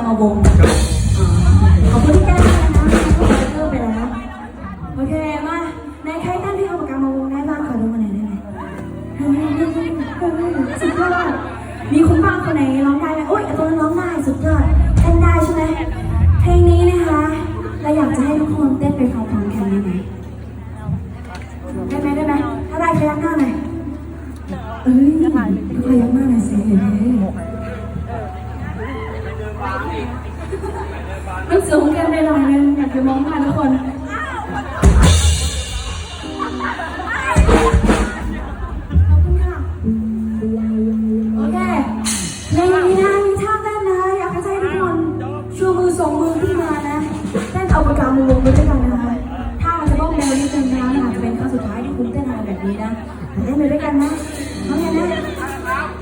ามาวงขอบคุณที่แก้ไขนะคุณเพิ่มไปแล้วโอเคมาในใครตั้งที่เอาปากกามาวงได้บ้างขอดูมาหน่อยได้ไหมสุดยอดมีคุณป้าคนไหนร้องได้ไหมโอ๊ยตัวนั้นร้องได้สุดยอดเต้นได้ใช่ไหมเพลงนี้นะคะเราอยากจะให้ทุกคนเต้นไปพร้อมๆกันได้ไหมได้ไหมได้ไหมถ้าได้ขยักหน้าหน่อยเอ้ย มองหน้าทุกคนขอบคุณค่ะโอเคเพลงนี้นะมีท่าเต้นนะอยากให้ทุกคนชูมือสองมือขึ้นมานะเต้นเอาปากกามือวงไปด้วยกันนะคะถ้ามันจะต้องเร็วนิดนึงนะมันอาจจะเป็นครั้งสุดท้ายที่คุณเต้นอะไรแบบนี้นะแต่เต้นไปด้วยกันนะพร้อมกันนะ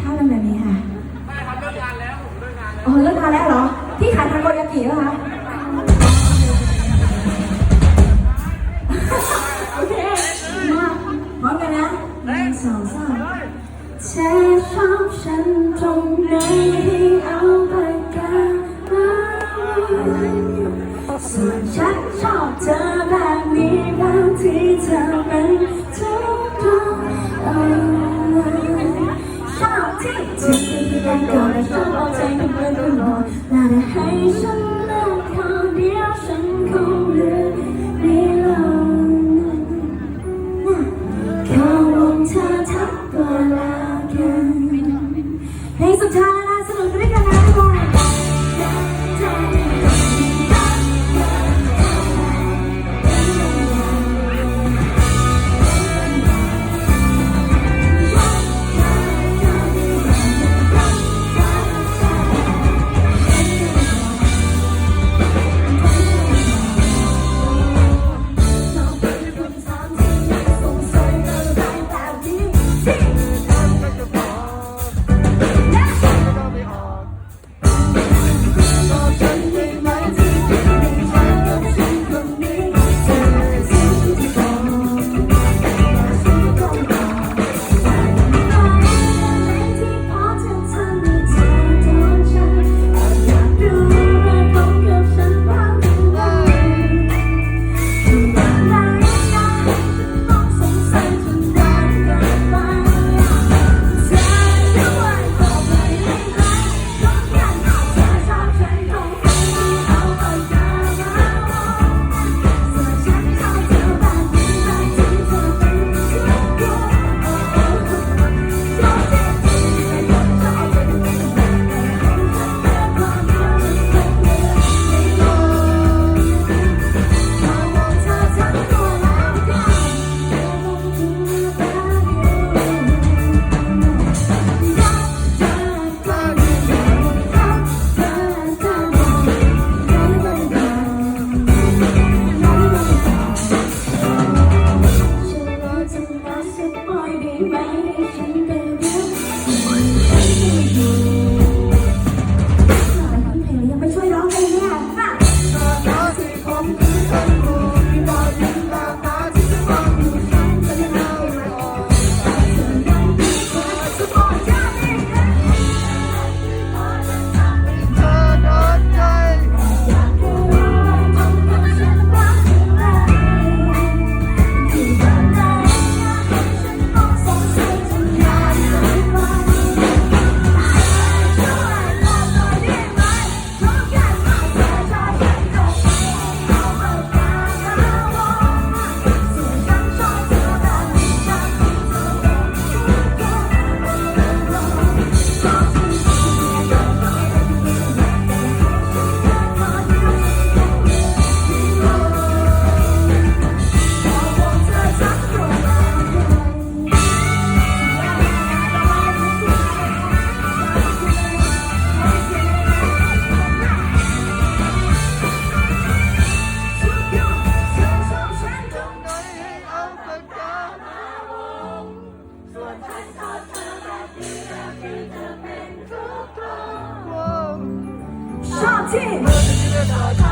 ท่าเป็นแบบนี้ค่ะอ๋อเลิกงานแล้วเหรอที่ขายทาโกยากิเหรอคะ ชอบฉันตรงไหนให้เอาปากกามาส่วนฉันชอบเธอแบบนี้บางทีเธอเป็นเธอ ชอบที่